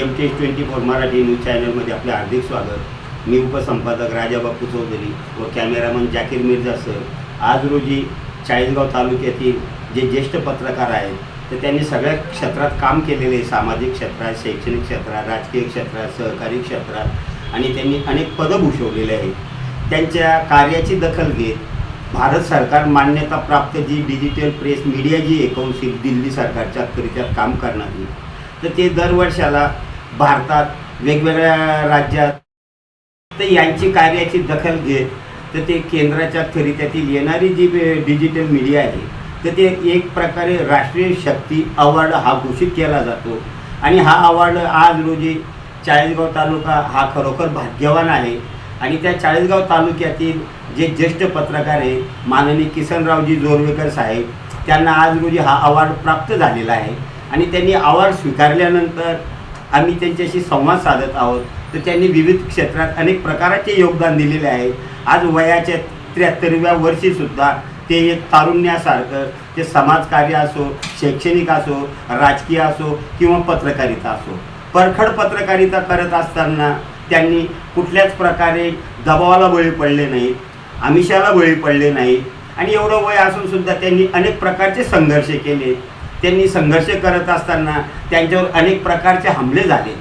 M T S twenty four Marathi news चॅनलमध्ये आपले हार्दिक स्वागत. मी उपसंपादक राजाबापू चौधरी व कॅमेरामन जाकीर मिर्झा सर. आज रोजी चाळीसगाव तालुक्यातील जे ज्येष्ठ पत्रकार आहेत तर त्यांनी सगळ्या क्षेत्रात काम केलेले आहे. सामाजिक क्षेत्रात शैक्षणिक क्षेत्रात राजकीय क्षेत्रात सहकारी क्षेत्रात आणि त्यांनी अनेक पदं भूषवलेले आहेत. त्यांच्या कार्याची दखल घेत भारत सरकार मान्यता प्राप्त जी डिजिटल प्रेस मीडिया जी आहे कौन्सिल दिल्ली सरकारच्या करित्यात काम करणारी तर ते दरवर्षाला भारतात वेगवेगळ्या राज्यात तर यांची कार्याची दखल घेत तर ते केंद्राच्या करित्यातील येणारी जी डिजिटल मीडिया आहे तर ते एक प्रकारे राष्ट्रीय शक्ती अवॉर्ड हा घोषित केला जातो. आणि हा अवॉर्ड आज रोजी चाळीसगाव तालुका हा खरोखर भाग्यवान आहे. आणि त्या चाळीसगाव तालुक्यातील जे ज्येष्ठ पत्रकार आहे माननीय किसनरावजी जोरवेकर साहेब त्यांना आज रोजी हा अवॉर्ड प्राप्त झालेला आहे. आणि त्यांनी अवॉर्ड स्वीकारल्यानंतर आम्ही त्यांच्याशी संवाद साधत आहोत. तर त्यांनी विविध क्षेत्रात अनेक प्रकाराचे योगदान दिलेले आहे. आज वयाच्या त्र्याहत्तरव्या वर्षीसुद्धा ते एक तारुण्यासारखं ते समाजकार्य असो शैक्षणिक असो राजकीय असो किंवा पत्रकारिता असो. परखड पत्रकारिता करत असताना त्यांनी कुठल्याच प्रकारे दबावाला बळी पडले नाहीत आमिषाला बळी पडले नाहीत आणि एवढं वय असून सुद्धा त्यांनी अनेक प्रकारचे संघर्ष केले. त्यांनी संघर्ष करत असताना त्यांच्यावर अनेक प्रकारचे हमले झाले.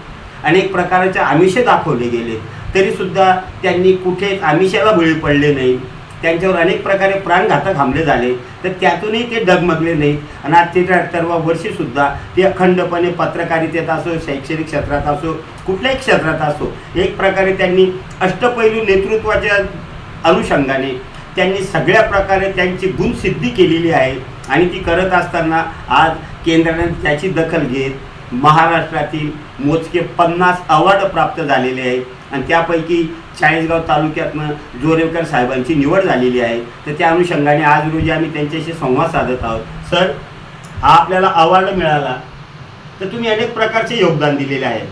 अनेक प्रकारचे आमिषे दाखवले गेले. तरीसुद्धा त्यांनी कुठेच आमिषाला बळी पडले नाही. त्यांच्यावर अनेक प्रकारे प्राणघातक हमले झाले. तर त्यातूनही ते डगमगले नाहीत. आणि आज ते त्र्याहत्तरवा वर्षीसुद्धा ते अखंडपणे पत्रकारितेत असो शैक्षणिक क्षेत्रात असो कुठल्याही क्षेत्रात असो एक प्रकारे त्यांनी अष्टपैलू नेतृत्वाच्या अनुषंगाने त्यांनी सगळ्या प्रकारे त्यांची गुणसिद्धी केलेली आहे. आणि ती करत असताना आज केंद्राने त्याची दखल घेत महाराष्ट्रातील मोजके पन्नास अवॉर्ड प्राप्त झालेले आहेत आणि त्यापैकी चाळीसगाव तालुक्यातनं जोरेवकर साहेबांची निवड झालेली आहे. तर त्या अनुषंगाने आज रोजी आम्ही त्यांच्याशी संवाद साधत आहोत. सर हा आपल्याला अवॉर्ड मिळाला. तर तुम्ही अनेक प्रकारचे योगदान दिलेले आहे.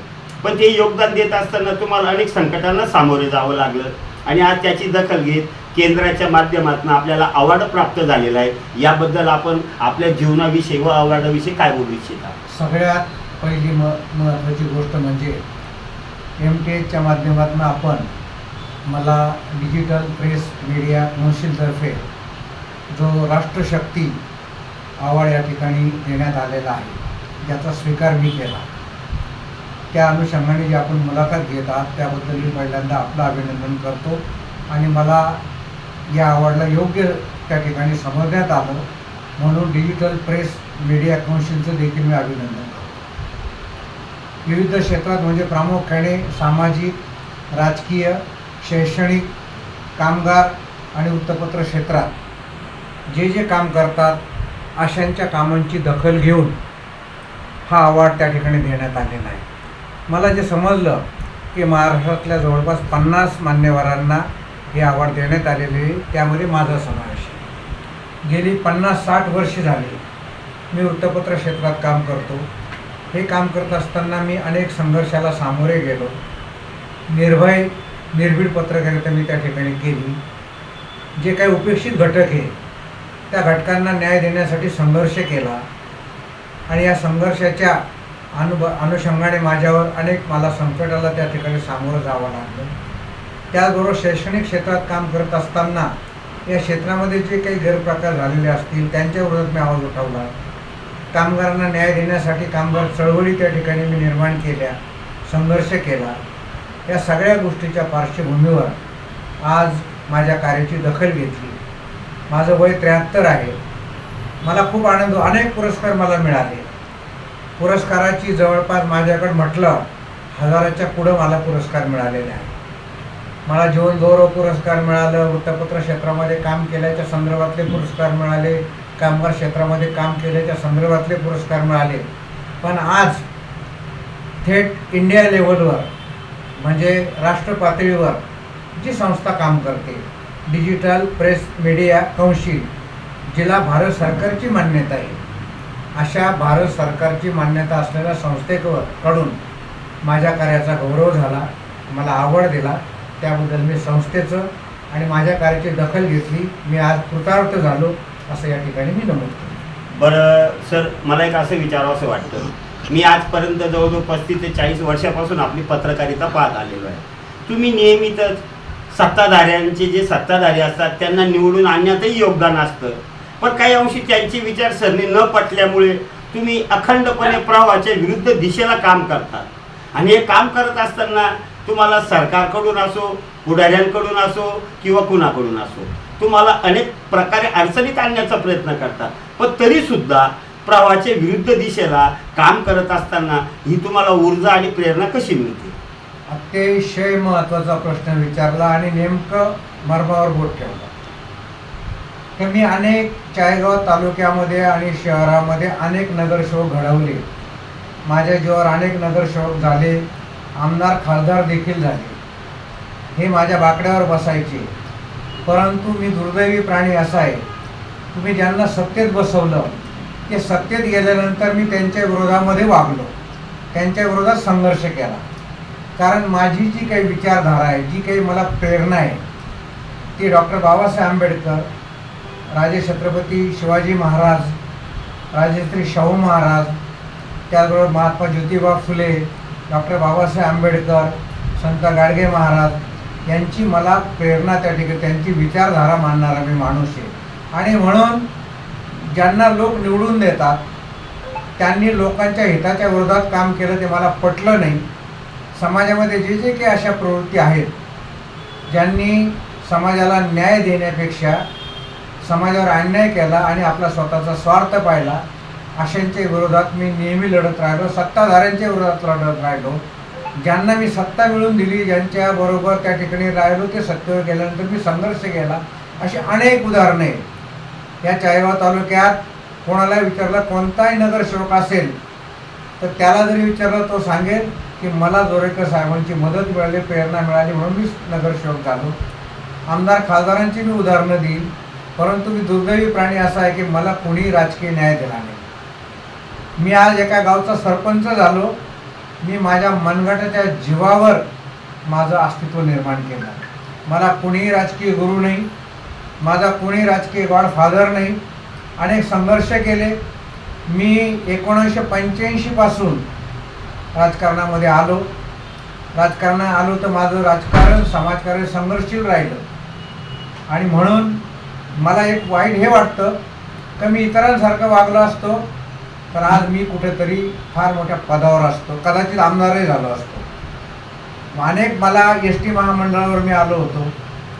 पण ते योगदान देत असताना तुम्हाला अनेक संकटांना सामोरे जावं लागलं. आणि आज त्याची दखल घेत केंद्राच्या माध्यमातून आपल्याला अवॉर्ड प्राप्त झालेला आहे. याबद्दल आपण आपल्या जीवनाविषयी व अवॉर्डाविषयी काय बोलू इच्छिता? सगळ्यात पहिली म महत्त्वाची गोष्ट म्हणजे एम टी एचच्या माध्यमातून आपण मला डिजिटल प्रेस मीडिया कौन्सिलतर्फे जो राष्ट्रशक्ती अवॉर्ड या ठिकाणी देण्यात आलेला आहे ज्याचा स्वीकार मी केला. त्या अनुषंगाने जी आपण मुलाखत घेत आहात त्याबद्दल मी पहिल्यांदा आपलं अभिनंदन करतो आणि मला या अवॉर्डला योग्य त्या ठिकाणी समजण्यात आलं. म्हणून डिजिटल प्रेस मीडिया कौन्सिलचं देखील मी अभिनंदन करतो. विविध क्षेत्रात म्हणजे प्रामुख्याने सामाजिक राजकीय शैक्षणिक कामगार आणि वृत्तपत्र क्षेत्रात जे जे काम करतात अशांच्या कामांची दखल घेऊन हा अवॉर्ड त्या ठिकाणी देण्यात आलेला आहे. मला जे समजलं की महाराष्ट्रातल्या जवळपास पन्नास मान्यवरांना हे अवॉर्ड देण्यात आलेले आहे. त्यामध्ये माझा समावेश आहे. गेली पन्नास साठ वर्षे झाली मी वृत्तपत्र क्षेत्रात काम करतो. हे काम करत असताना मी अनेक संघर्षाला सामोरे गेलो. निर्भय निर्भीड पत्रकारिता मी त्या ठिकाणी केली. जे काही उपेक्षित घटक आहे त्या घटकांना न्याय देण्यासाठी संघर्ष केला. आणि या संघर्षाच्या अनुभ अनुषंगाने माझ्यावर अनेक मला संकटाला त्या ठिकाणी सामोरं जावं लागलं. त्याचबरोबर शैक्षणिक क्षेत्रात काम करत असताना या क्षेत्रामध्ये जे काही गैरप्रकार झालेले असतील त्यांच्या विरोधात मी आवाज उठवला. कामगारांना न्याय देण्यासाठी कामगार चळवळी त्या ठिकाणी मी निर्माण केल्या संघर्ष केला. या सगळ्या गोष्टीच्या पार्श्वभूमीवर आज माझ्या कार्याची दखल घेतली. माझं वय त्र्याहत्तर आहे. मला खूप आनंद अनेक पुरस्कार मला मिळाले. पुरस्काराची जवळपास माझ्याकडं म्हटलं हजाराच्या पुढं मला पुरस्कार मिळालेले आहे मला जीवन गौरव पुरस्कार मिळालं वृत्तपत्र क्षेत्रामध्ये काम केल्याच्या संदर्भातले पुरस्कार मिळाले कामगार क्षेत्रामध्ये काम केल्याच्या संदर्भातले पुरस्कार मिळाले. पण आज थेट इंडिया लेवलवर म्हणजे राष्ट्र पातळीवर जी संस्था काम करते डिजिटल प्रेस मीडिया कौन्सिल जिला भारत सरकारची मान्यता आहे. अशा भारत सरकारची मान्यता असलेल्या संस्थेकडून कडून माझ्या कार्याचा गौरव झाला मला आवड दिला. त्याबद्दल मी संस्थेचं आणि माझ्या कार्याची दखल घेतली. मी आज कृतार्थ झालो असं या ठिकाणी मी नमूद केलं बरं सर मला एक असं विचारावं असं वाटतं. मी आजपर्यंत जवळजवळ पस्तीस ते चाळीस वर्षापासून आपली पत्रकारिता पाहत आलेलो आहे. तुम्ही नेहमीतच सत्ताधाऱ्यांचे जे सत्ताधारी असतात त्यांना निवडून आणण्यातही योगदान असतं. पण काही अंशी त्यांची विचारसरणी न पटल्यामुळे तुम्ही अखंडपणे प्रवाहाच्या विरुद्ध दिशेला काम करतात आणि हे काम करत असताना तुम्हाला सरकारकडून असो पुढाऱ्यांकडून असो किंवा कुणाकडून असो तुम्हाला अनेक प्रकारे अडचणीत आणण्याचा प्रयत्न करतात. पण तरीसुद्धा प्रवाहाच्या विरुद्ध दिशेला काम करत असताना ही तुम्हाला ऊर्जा आणि प्रेरणा कशी मिळते? अतिशय महत्त्वाचा प्रश्न विचारला आणि नेमकं मर्मावर बोट ठेवला. तर मी अनेक चाळीसगाव तालुक्यामध्ये आणि शहरामध्ये अनेक नगरसेवक घडवले. माझ्या जीवावर अनेक नगरसेवक झाले. आमदार खासदार देखील झाले. हे माझ्या बाकड्यावर बसायचे. परंतु मी दुर्दैवी प्राणी असा आहे तुम्ही ज्यांना सत्तेत बसवलं ते सत्तेत गेल्यानंतर मी त्यांच्या विरोधामध्ये वागलो. त्यांच्या विरोधात संघर्ष केला. कारण माझी जी काही विचारधारा आहे जी काही मला प्रेरणा आहे ती डॉक्टर बाबासाहेब आंबेडकर राजे छत्रपती शिवाजी महाराज राजश्री शाहू महाराज त्याचबरोबर महात्मा ज्योतिबा फुले डॉक्टर बाबासाहेब आंबेडकर संत गाडगे महाराज यांची मला प्रेरणा त्या ठिकाणी त्यांची विचारधारा मानणारा मी माणूस आहे. आणि म्हणून ज्यांना लोक निवडून देतात त्यांनी लोकांच्या हिताच्या विरोधात काम केलं ते मला पटलं नाही. समाजामध्ये जे जे काही अशा प्रवृत्ती आहेत ज्यांनी समाजाला न्याय देण्यापेक्षा समाजावर अन्याय केला आणि आपला स्वतःचा स्वार्थ पाहिला अशांच्या विरोधात मी नेहमी लढत राहिलो सत्ताधाऱ्यांच्या विरोधात लढत राहिलो. ज्यांना मी सत्ता मिळून दिली ज्यांच्या बरोबर त्या ठिकाणी राहिलो ते सत्तेवर गेल्यानंतर मी संघर्ष केला. अशी अनेक उदाहरणे. आहेत. या चाळीगाव तालुक्यात कोणाला विचारलं कोणताही नगरसेवक असेल तर त्याला जरी विचारलं तो सांगेल की मला जोरेकर साहेबांची मदत मिळाली प्रेरणा मिळाली म्हणून मी नगरसेवक झालो. आमदार खासदारांची मी उदाहरणं देईल परंतु मी दुर्दैवी प्राणी असा आहे की मला कोणी राजकीय न्याय दिला नाही. मी आज एका गावचा सरपंच झालो. मी माझ्या मनगटाच्या जीवावर माझं अस्तित्व निर्माण केलं. मला कोणीही राजकीय गुरु नाही माझा कोणी राजकीय गॉडफादर नाही. अनेक संघर्ष केले. मी एकोणीसशे पंच्याऐंशीपासून राजकारणामध्ये आलो. राजकारणात आलो तर माझं राजकारण समाजकारण संघर्षशील राहिलं. आणि म्हणून मला एक वाईट हे वाटतं. का मी इतरांसारखं वागलो असतो. तर आज मी कुठेतरी फार मोठ्या पदावर असतो. कदाचित आमदारही झालो असतो. अनेक मला एस टी महामंडळावर मी आलो होतो.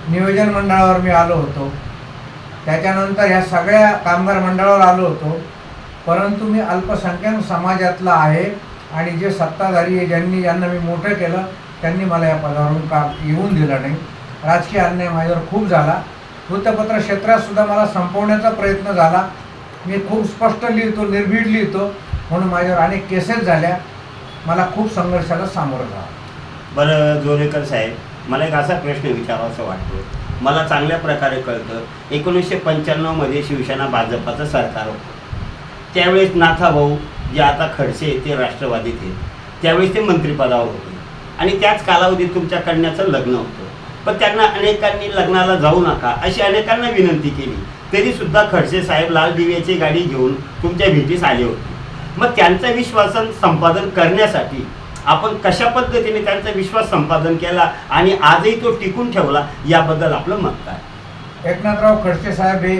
नियोजन मंडळावर मी आलो होतो. त्याच्यानंतर ह्या सगळ्या कामगार मंडळावर आलो होतो. परंतु मी अल्पसंख्याक समाजातला आहे आणि जे सत्ताधारी आहे ज्यांनी ज्यांना मी मोठं केलं त्यांनी मला या पदावरून काम येऊन दिलं नाही. राजकीय अन्याय माझ्यावर खूप झाला. वृत्तपत्र क्षेत्रात सुद्धा मला संपवण्याचा प्रयत्न झाला. मी खूप स्पष्ट लिहितो निर्भीड लिहितो. म्हणून माझ्यावर अनेक केसेस झाल्या. मला खूप संघर्षाला सामोरं जावं बरं जोरेकर साहेब मला एक असा प्रश्न विचारावासा वाटतो. मला चांगल्या प्रकारे कळतं एकोणीसशे पंच्याण्णवमध्ये शिवसेना भाजपाचं सरकार होतं. त्यावेळेस नाथाभाऊ जे आता खडसे ते राष्ट्रवादीत आहेत. त्यावेळेस ते मंत्रिपदावर होते. आणि त्याच कालावधीत तुमच्या कन्याचं लग्न होतं. पण त्यांना अनेकांनी लग्नाला जाऊ नका अशी अनेकांना विनंती केली. तरी सुद्धा खडसे साहेब लाल दिव्याची गाडी घेऊन तुमच्या भेटीस आले होते. मग त्यांचं विश्वासन संपादन करण्यासाठी आपण कशा पद्धतीने त्यांचा विश्वास संपादन केला आणि आजही तो टिकून ठेवला याबद्दल आपलं मत काय? एकनाथराव खडसे साहेब हे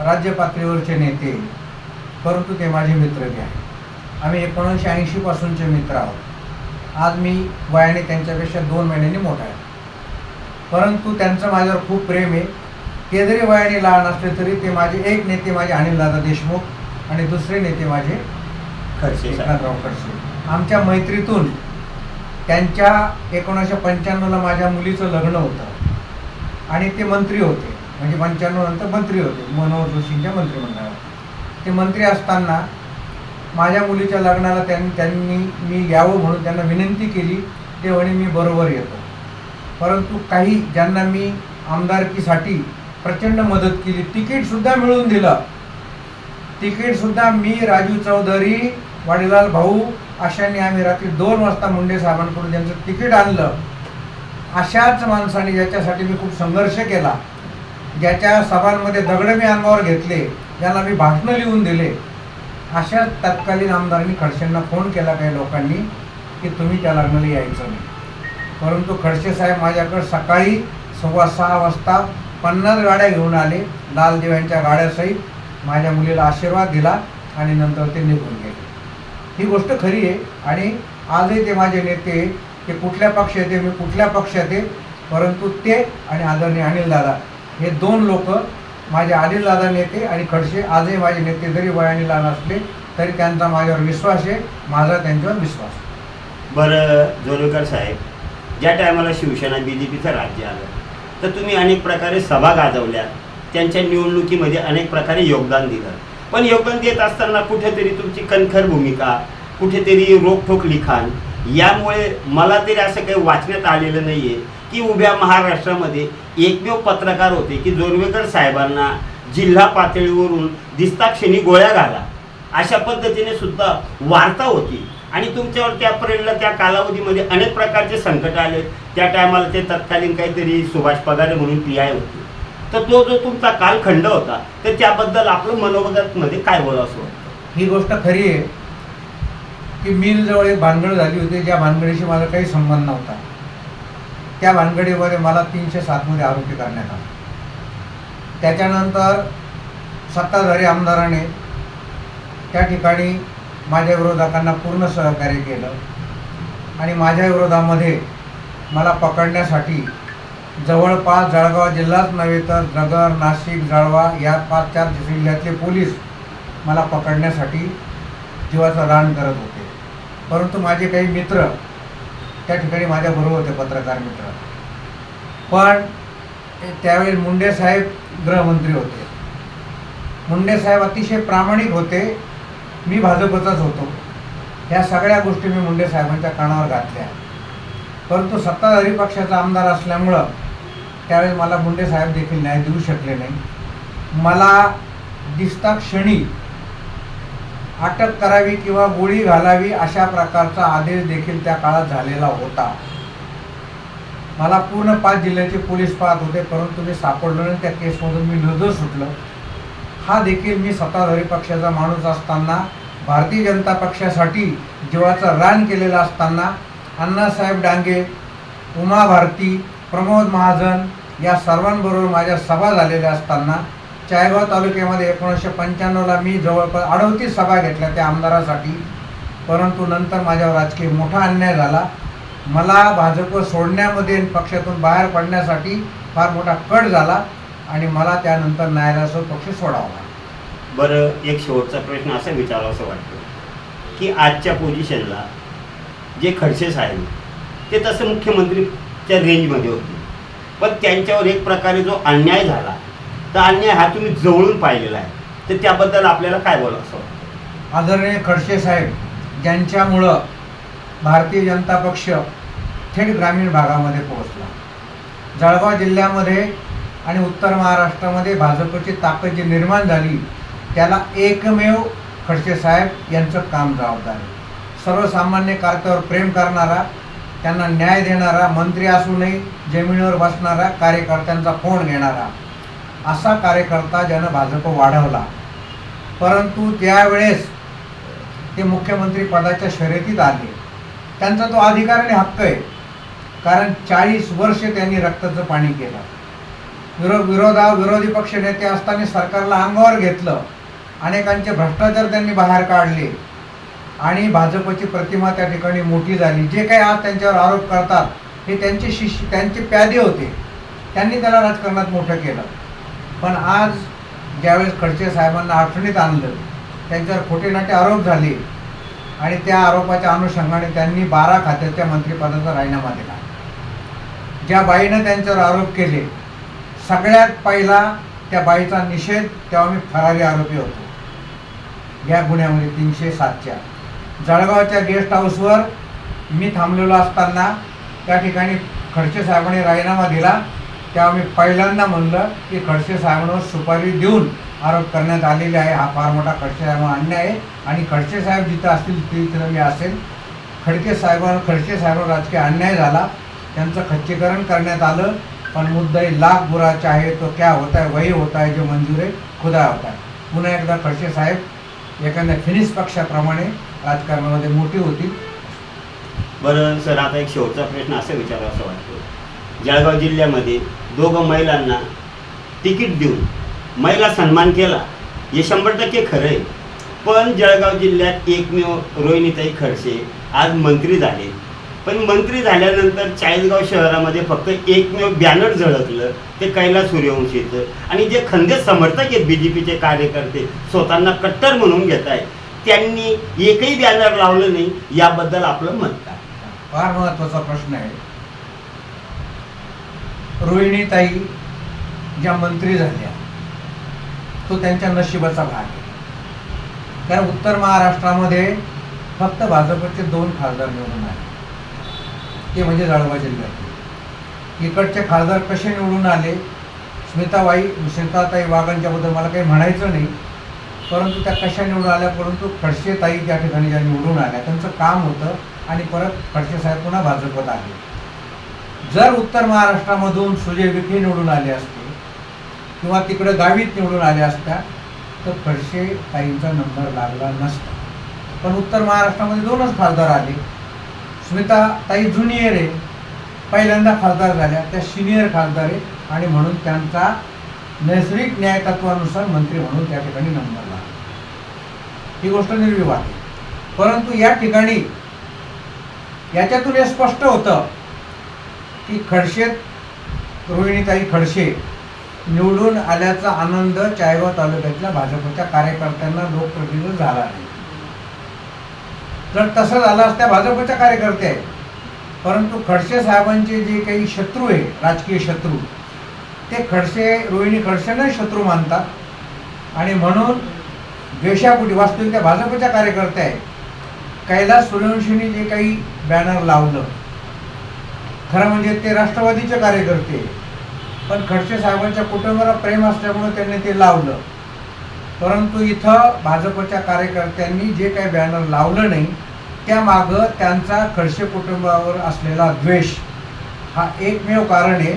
राज्य पातळीवरचे नेते परंतु ते माझे मित्र जे आहेत. आम्ही एकोणीसशे ऐंशीपासूनचे मित्र आहोत. आज मी वयाने त्यांच्यापेक्षा दोन महिन्यांनी मोठा आहे. परंतु त्यांचं माझ्यावर खूप प्रेम आहे. ते जरी वयाने लहान असले तरी ते माझे एक नेते माझे अनिलदादा देशमुख आणि दुसरे नेते माझे खडसे एकनाथराव खडसे. आमच्या मैत्रीतून त्यांच्या एकोणीसशे पंच्याण्णवला माझ्या मुलीचं लग्न होतं. आणि ते मंत्री होते. म्हणजे पंच्याण्णव नंतर मंत्री होते. मनोहर जोशींच्या मंत्रिमंडळात. ते मंत्री असताना माझ्या मुलीच्या लग्नाला त्यांनी त्यांनी मी यावं म्हणून त्यांना विनंती केली. ते म्हणे मी बरोबर येतो. परंतु काही ज्यांना मी आमदारकीसाठी प्रचंड मदत केली. तिकीटसुद्धा मिळवून दिलं. तिकीटसुद्धा मी राजू चौधरी वाडीलाल भाऊ अशांनी आम्ही रात्री दोन वाजता मुंडे साहेबांकडून त्यांचं तिकीट आणलं अशाच माणसाने ज्याच्यासाठी मी खूप संघर्ष केला ज्याच्या सभांमध्ये दगड मी अंगावर घेतले ज्याला मी भाषणं लिहून दिले अशा तत्कालीन आमदारांनी खडसेंना फोन केला काही लोकांनी की तुम्ही त्या लग्नाला यायचं नाही. परंतु खडसे साहेब माझ्याकडे सकाळी सव्वा सहा वाजता पन्नास गाड्या घेऊन आले. लाल दिव्यांच्या गाड्यासहित माझ्या मुलीला आशीर्वाद दिला आणि नंतर ते निघून गेले. ही गोष्ट खरी आहे आणि आजही ते माझे नेते ते कुठल्या पक्षात आहे मी कुठल्या पक्षात आहे परंतु ते आणि आदरणीय अनिलदादा हे दोन लोक माझे अनिलदादा नेते आणि खडसे आजही माझे नेते जरी वयाने लहान असले तरी त्यांचा माझ्यावर विश्वास आहे माझा त्यांच्यावर विश्वास बरं जोरवेकर साहेब ज्या टायमाला शिवसेना बी जे पीचं राज्य आलं तर तुम्ही अनेक प्रकारे सभा गाजवल्या. त्यांच्या निवडणुकीमध्ये अनेक प्रकारे योगदान दिलं. पण योगदान देत असताना कुठेतरी तुमची कणखर भूमिका कुठेतरी रोखठोक लिखाण यामुळे मला तरी असं काही वाचण्यात आलेलं नाही आहे की उभ्या महाराष्ट्रामध्ये एकमेव पत्रकार होते की जोरवेकर साहेबांना जिल्हा पातळीवरून दिसताक्षणी गोळ्या घाला. अशा पद्धतीने सुद्धा वार्ता होती. आणि तुमच्यावर त्या पिरियडला त्या कालावधीमध्ये अनेक प्रकारचे संकट आले. त्या टायमाला ते तत्कालीन काहीतरी सुभाष पगारे म्हणून पी आय होते. तर तो जो तुमचा कालखंड होता तर त्याबद्दल आपलं मनोगतमध्ये काय बोलावं असं ही गोष्ट खरी आहे की मिलजवळ एक भानगड झाली होती ज्या भानगडीशी माझा काही संबंध नव्हता. त्या भानगडीमध्ये मला तीनशे सातमध्ये आरोपी करण्यात आला. त्याच्यानंतर सत्ताधारी आमदाराने त्या ठिकाणी माझ्या विरोधकांना पूर्ण सहकार्य केलं आणि माझ्या विरोधामध्ये मला पकडण्यासाठी जवळपास जळगाव जिल्हाच नव्हे तर नगर नाशिक जळवा या पाच चार जिल्ह्यातले पोलीस मला पकडण्यासाठी जीवाचं रान करत होते. परंतु माझे काही मित्र त्या ठिकाणी माझ्याबरोबर होते पत्रकार मित्र. पण त्यावेळी मुंडे साहेब गृहमंत्री होते. मुंडे साहेब अतिशय प्रामाणिक होते. मी भाजपचाच होतो. ह्या सगळ्या गोष्टी मी मुंडे साहेबांच्या कानावर घातल्या. परंतु सत्ताधारी पक्षाचा आमदार असल्यामुळं त्यावेळेस मला मुंडे साहेब देखील न्याय देऊ शकले नाही. मला दिसता क्षणी अटक करावी किंवा गोळी घालावी अशा प्रकारचा आदेश देखील त्या काळात झालेला होता. मला पूर्ण पाच जिल्ह्याचे पोलीस पाहत होते परंतु मी सापडलो नाही. त्या केसमधून मी नजर सुटलं. हा देखील मी सत्ताधारी पक्षाचा माणूस असताना भारतीय जनता पक्षासाठी जीवाचं रान केलेलं असताना अण्णासाहेब डांगे उमा भारती प्रमोद महाजन या सर्वांबरोबर माझ्या सभा झालेल्या असताना चायगाव तालुक्यामध्ये एकोणीसशे पंच्याण्णवला मी जवळपास अडवतीस सभा घेतल्या त्या आमदारासाठी. परंतु नंतर माझ्यावर राजकीय मोठा अन्याय झाला. मला भाजप सोडण्यामध्ये पक्षातून बाहेर पडण्यासाठी फार मोठा कट झाला आणि मला त्यानंतर न्यायालयासह पक्ष सोडावा बरं एक शेवटचा प्रश्न असा विचारावा असं वाटतं की आजच्या पोझिशनला जे खडसे साहेब ते तसं मुख्यमंत्रीच्या रेंजमध्ये होते. पण त्यांच्यावर एक प्रकारे जो अन्याय झाला तर अन्याय हा तुम्ही जवळून पाहिलेला आहे. तर त्याबद्दल आपल्याला काय बोलावं असं वाटतं आदरणीय खडसे साहेब ज्यांच्यामुळं भारतीय जनता पक्ष थेट ग्रामीण भागामध्ये पोहोचला. जळगाव जिल्ह्यामध्ये आणि उत्तर महाराष्ट्रामध्ये भाजपची ताकद जी निर्माण झाली त्याला एकमेव खडसे साहेब यांचं काम जबाबदार आहे. सर्वसामान्य कार्यावर प्रेम करणारा त्यांना न्याय देणारा मंत्री असूनही जमिनीवर बसणारा कार्यकर्त्यांचा फोन घेणारा. असा कार्यकर्ता ज्यानं भाजप वाढवला. परंतु त्यावेळेस ते मुख्यमंत्री पदाच्या शर्यतीत आले. त्यांचा तो अधिकार आणि हक्क आहे. कारण चाळीस वर्ष त्यांनी रक्ताचं पाणी केलं. विरो विरोधा विरोधी पक्ष नेते असताना सरकारला अंगावर घेतलं. अनेकांचे भ्रष्टाचार त्यांनी बाहेर काढले. आणि भाजपची प्रतिमा त्या ठिकाणी मोठी झाली. जे काही आज त्यांच्यावर आरोप करतात हे त्यांचे शिष्य त्यांचे प्यादे होते. त्यांनी त्याला राजकारणात मोठं केलं. पण आज ज्यावेळेस खडसे साहेबांना अडचणीत आणलं त्यांच्यावर खोटे नाटे आरोप झाले आणि त्या आरोपाच्या अनुषंगाने त्यांनी बारा खात्याच्या मंत्रिपदाचा राजीनामा दिला. ज्या बाईनं त्यांच्यावर आरोप केले सगळ्यात पहिला त्या बाईचा निषेध तेव्हा मी फरारी आरोपी होतो. या गुन्ह्यामध्ये तीनशे सातच्या. जळगावच्या गेस्ट हाऊसवर मी थांबलेलो असताना त्या ठिकाणी खडसे साहेबांनी राजीनामा दिला. तेव्हा मी पहिल्यांदा म्हणलं की खडसे साहेबांवर सुपारी देऊन आरोप करण्यात आलेले आहे. हा फार मोठा खडसे साहेबांना अन्याय आहे. आणि खडसे साहेब जिथं असतील तिथं मी असेल. खडके साहेबांवर खडसे साहेबांवर राजकीय अन्याय झाला. त्यांचं खच्चीकरण करण्यात आलं. पण मुद्दा लाख बुराचा आहे. तो क्या होता है वही होता है जो मंजूर है खुदा होता है पुन्हा एकदा खडसे साहेब एखाद्या फिनिश पक्षाप्रमाणे राजकारणामध्ये मोठी होती. बरं सर आता एक शेवटचा प्रश्न असं विचारावा असं वाटतो. जळगाव जिल्ह्यामध्ये दोघं महिलांना तिकीट देऊन महिला सन्मान केला हे शंभर टक्के खरं आहे. पण जळगाव जिल्ह्यात एकमेव रोहिणीताई खडसे आज मंत्री झाले. पण मंत्री झाल्यानंतर चाळीसगाव शहरामध्ये फक्त एकमेव बॅनर झळकलं ते कैला सूर्यवंशीचं. आणि जे खंदे समर्थक आहेत बी जे पीचे कार्यकर्ते स्वतःना कट्टर म्हणून घेत आहेत त्यांनी एकही बॅनर लावलं नाही याबद्दल आपलं मत काय फार महत्त्वाचा प्रश्न आहे. रोहिणीताई ज्या मंत्री झाल्या तो त्यांच्या नशिबाचा भाग आहे. कारण उत्तर महाराष्ट्रामध्ये फक्त भाजपचे दोन खासदार निवडून आले. ते म्हणजे जळगाव जिल्ह्यात. इकडचे खासदार कसे निवडून आले? स्मिताबाई स्मिताताई वाघांच्याबद्दल मला काही म्हणायचं नाही. परंतु त्या कशा निवडून आल्या? परंतु खडसेताई त्या ठिकाणी ज्या निवडून आल्या त्यांचं काम होतं आणि परत खडसे साहेब पुन्हा भाजपत आले. जर उत्तर महाराष्ट्रामधून सुजय विखे निवडून आले असते किंवा तिकडं गावीत निवडून आल्या असत्या तर खडसे ताईंचा नंबर लागला नसता. पण उत्तर महाराष्ट्रामध्ये दोनच खासदार आले. स्मिता ताई ज्युनियर आहे. पहिल्यांदा खासदार झाल्या त्या सिनियर खासदार आहे आणि म्हणून त्यांचा नैसर्गिक न्यायतत्वानुसार मंत्री म्हणून त्या ठिकाणी नंबरला ही गोष्ट निर्विवाद आहे. परंतु या ठिकाणी याच्यातून हे स्पष्ट होतं की खडशेत रोहिणीताई खडसे निवडून आल्याचा आनंद चायगाव तालुक्यातल्या भाजपच्या कार्यकर्त्यांना लोकप्रतिनिधी झाला नाही. जर तसं झालं असत्या भाजपच्या कार्यकर्ते आहेत. परंतु खडसे साहेबांचे जे काही शत्रू आहे राजकीय शत्रू ते खडसे रोहिणी खडसेंना शत्रू मानतात. आणि म्हणून द्वेषापुटी वास्तविक त्या भाजपच्या कार्यकर्त्या आहेत. कैलास सूर्यवंशींनी जे काही बॅनर लावलं खरं म्हणजे ते राष्ट्रवादीचे कार्यकर्ते पण खडसे साहेबांच्या कुटुंबाला प्रेम असल्यामुळं त्यांनी ते लावलं. परंतु इथं भाजपच्या कार्यकर्त्यांनी जे काही बॅनर लावलं नाही त्यामागं त्यांचा खडसे कुटुंबावर असलेला द्वेष हा एकमेव कारण आहे.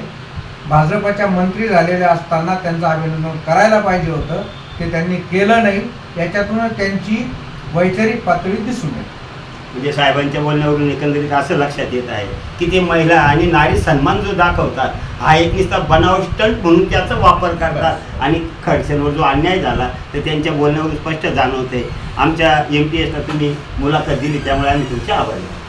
भाजपच्या मंत्री झालेल्या असताना त्यांचं अभिनंदन करायला पाहिजे होतं. ते त्यांनी केलं नाही. याच्यातूनच त्यांची वैचारिक पातळी दिसून येते. म्हणजे साहेबांच्या बोलण्यावरून एकंदरीत असं लक्षात येत आहे की ते महिला आणि नारी सन्मान जो दाखवतात हा एक नुसता बनाव स्टंट म्हणून त्याचा वापर करतात. आणि खडसेंवर जो अन्याय झाला तर त्यांच्या बोलण्यावरून स्पष्ट जाणवते. आमच्या एम टी एसला तुम्ही मुलाखत दिली त्यामुळे आम्ही तुमचे आभारी आहोत.